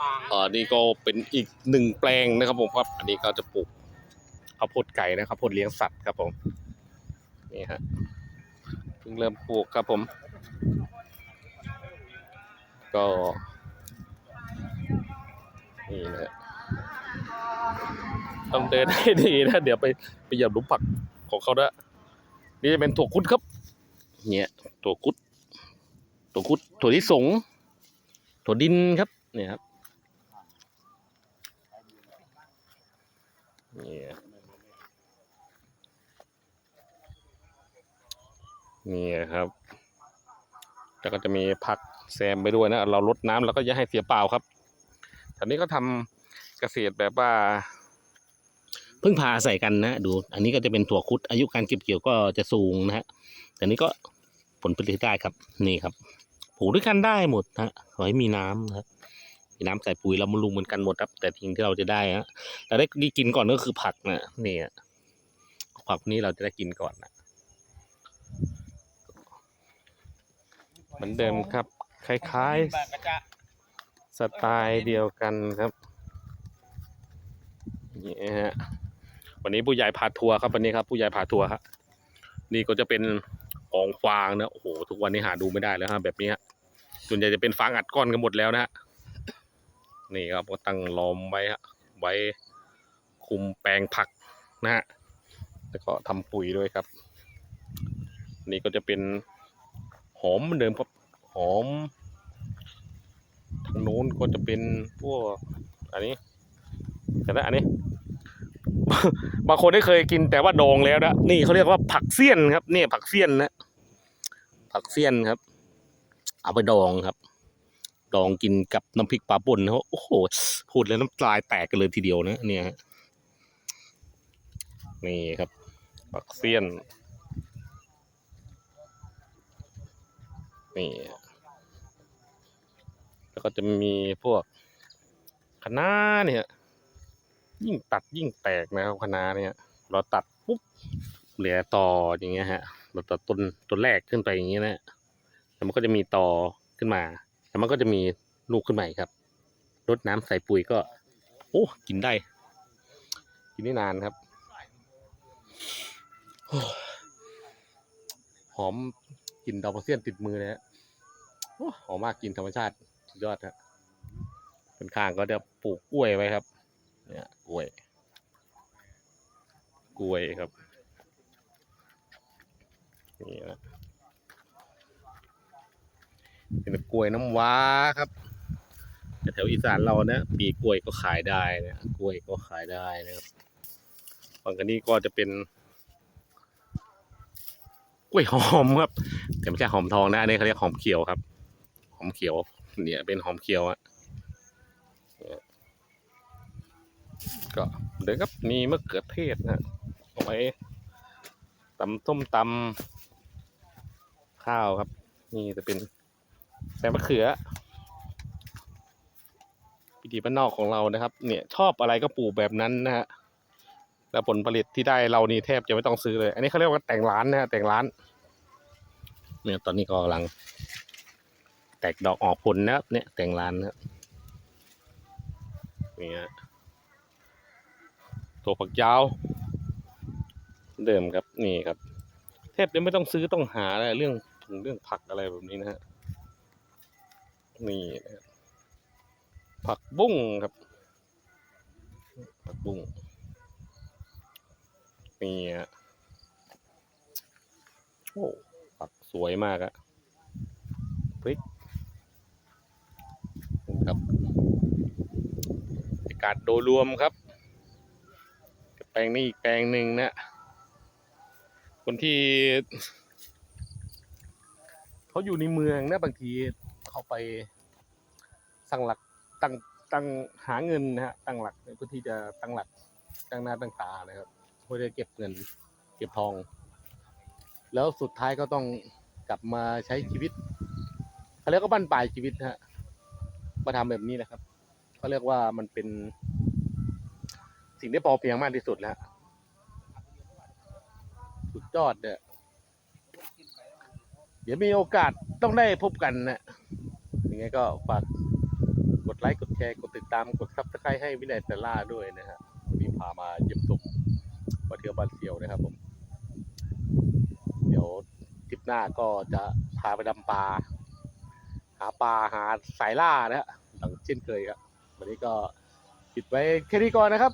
อ่านี่ก็เป็นอีกหนึ่งแปลงนะครับผมครับ อันนี้ก็จะปลูกข้าวโพดไก่นะครับโพดเลี้ยงสัตว์ครับผม นี่ฮะเพิ่งเริ่มปลูกครับผม ก็นี่นะฮะต้องเดินให้ดีนะ เดี๋ยวไปไปหยียบลุมผักของเขาด้วยนี่จะเป็นถั่วคุดครับเนี่ยถั่วคุดถั่วคุดถั่วลิสงถั่วดินครับเนี่ยครับ นี่นี่ครับ แล้วก็จะมีผักแซมไปด้วยนะ เราลดน้ำแล้วก็อย่าให้เสียเปล่าครับตอนนี้ก็ทำเกษตรแบบว่าพึ่งพาใส่กันนะดู อันนี้ก็จะเป็นถั่วคุดอายุการเก็บเกี่ยวก็จะสูงนะฮะแต่นี้ก็ผลผลิตได้ครับ นี่ครับปลูกด้วยกันได้หมดนะขอให้มีน้ำนะครับ มีน้ำใส่ปุ๋ยเรามาลุงเหมือนกันหมดครับ แต่ทิ้งที่เราจะได้ฮะแต่ได้กินก่อนก็คือผักนะนี่ผักนี้เราจะได้กินก่อนนะเหมือนเดิมครับ คล้ายๆสไตล์เดียวกันครับนี่ฮะวันนี้ผู้ใหญ่พาทัวร์ครับวันนี้ครับ ผู้ใหญ่พาทัวร์ครับนี่ก็จะเป็นของฟางนะโอ้โหทุกวันนี้หาดูไม่ได้แล้วฮะแบบนี้ฮะส่วนใหญ่จะเป็นฟางอัดก้อนกันหมดแล้วนะฮะ นี่ครับก็ตั้งล้อมไว้ฮะไว้คุมแปลงผักนะฮะแล้วก็ทำปุ๋ยด้วยครับ นี่ก็จะเป็นหอมเหมือนเดิมครับหอมทางโน้นก็จะเป็นพวกอันนี้แต่ละอันนี้ บางคนได้เคยกินแต่ว่าดองแล้วนะนี่เขาเรียกว่าผักเสี้ยนครับนี่ผักเสี้ยนนะผักเสี้ยนครับ เอาไปดองครับ ดองกินกับน้ำพริกปลาป่นนะโอ้โหพูดแล้วน้ำลายแตกกันเลยทีเดียวนะเนี่ยนี่ครับผักเสี้ยน นี่ แล้วก็จะมีพวกคะน้าเนี่ย ยิ่งตัดยิ่งแตกนะครับคะน้าเนี่ย เราตัดปุ๊บเหลือต่ออย่างเงี้ยฮะเราตัดต้นต้นแรกขึ้นไปอย่างเงี้ยนะแล้วมันก็จะมีต่อขึ้นมา แล้วมันก็จะมีลูกขึ้นมาอีกครับรดน้ำใส่ปุ๋ยก็ โอ้กินได้ กินได้นานครับอหอมกลิ่นดอกกระเซียนติดมือเลยฮะหอมมากกินธรรมชาติสุดยอดครับเป็นข้างๆก็จะปลูกกล้วยไว้ครับ เนี่ยกล้วย กล้วยครับนี่นะ เป็นกล้วยน้ำว้าครับแถวอีสานเราเนี่ยปีกล้วยก็ขายได้นะกล้วยก็ขายได้นะครับฝั่งกันนี้ก็จะเป็นกล้วยหอมครับแต่ไม่ใช่หอมทองนะอันนี้เขาเรียกหอมเขียวครับ หอมเขียว เนี่ยเป็นหอมเขียวอะเนี่ยก็เดี๋ยวครับมีมะเขือเทศนะเอาไว้ตำส้มตำข้าวครับ นี่จะเป็น แซมมะเขือพิธีบ้านนอกของเรานะครับ เนี่ยชอบอะไรก็ปลูกแบบนั้นนะฮะแล้วผลผลิตที่ได้เรานี่แทบจะไม่ต้องซื้อเลย อันนี้เขาเรียกว่าแต่งร้านนะฮะแต่งร้าน เนี่ยตอนนี้ก็กำลัง แตกดอกออกผลนะครับเนี่ยแต่งร้านนะครับนี่ฮะตัวผักยาว เดิมครับนี่ครับ แทบจะไม่ต้องซื้อต้องหาอะไรเรื่องถึงเรื่องผักอะไรแบบนี้นะฮะ นี่นะครับผักบุ้งครับ ผักบุ้งนี่ฮะโอ้ผักสวยมากอะพริกครับบรรยากาศโดยรวมครับ แปลงนี้อีกแปลงหนึ่งนะ คนที่ เขาอยู่ในเมืองนะบางที เขาไปตั้งหลักตั้งตั้งหาเงินนะฮะตั้งหลักเพื่อที่จะตั้งหลักตั้งหน้าตั้งตานะครับเพื่อจะเก็บเงิน เก็บทอง แล้วสุดท้ายก็ต้องกลับมาใช้ชีวิตเขาเรียกว่าบั้นปลายชีวิตฮะมาทำแบบนี้นะครับเขาเรียกว่ามันเป็น สิ่งที่พอเพียงมากที่สุดแล้วสุดยอดเนี่ยเดี๋ยวมีโอกาสต้องได้พบกันนะ ไงก็ฝากกดไลค์กดแชร์กดติดตามกดซับสไครต์ให้วินัยเซล่าด้วยนะฮะวันนี้พามาเยี่ยมชมวัดเทียวบ้านเซียวนะครับผม เดี๋ยวทริปหน้าก็จะพาไปดำปลาหาปลาหาสายล่านะฮะหลังเช่นเคยครับวันนี้ก็ปิดไว้แค่นี้ก่อนนะครับ